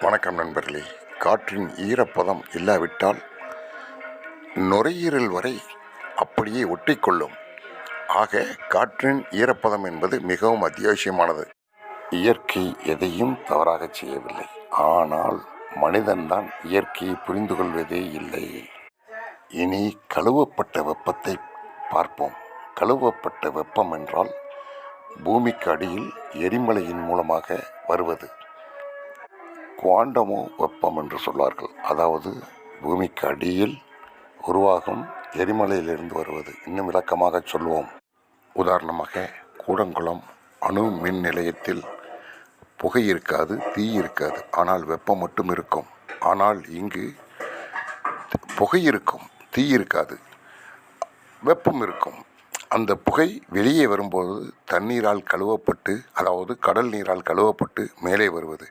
வணக்கம் நண்பர்களே. காற்றின் ஈரப்பதம் இல்லாவிட்டால் நுரையீரல் வரை அப்படியே ஒட்டிக்கொள்ளும். ஆக காற்றின் ஈரப்பதம் என்பது மிகவும் அத்தியாவசியமானது. இயற்கை எதையும் தவறாக செய்யவில்லை. ஆனால் மனிதன்தான் இயற்கையை புரிந்து கொள்வதே இல்லை. இனி கழுவப்பட்ட வெப்பத்தை பார்ப்போம். கழுவப்பட்ட வெப்பம் என்றால் பூமிக்கு அடியில் எரிமலையின் மூலமாக வருவது. குவாண்டமோ வெப்பம் என்று சொல்வார்கள். அதாவது பூமிக்கு அடியில் உருவாகும் எரிமலையிலிருந்து வருவது. இன்னும் விளக்கமாக சொல்வோம். உதாரணமாக கூடங்குளம் அணு மின் நிலையத்தில் புகை இருக்காது தீ இருக்காது. ஆனால் வெப்பம் மட்டும் இருக்கும். ஆனால் இங்கு புகை இருக்கும் தீ இருக்காது வெப்பம் இருக்கும். அந்த புகை வெளியே வரும்போது தண்ணீரால் கழுவப்பட்டு அதாவது கடல் நீரால் கழுவப்பட்டு மேலே வருவது.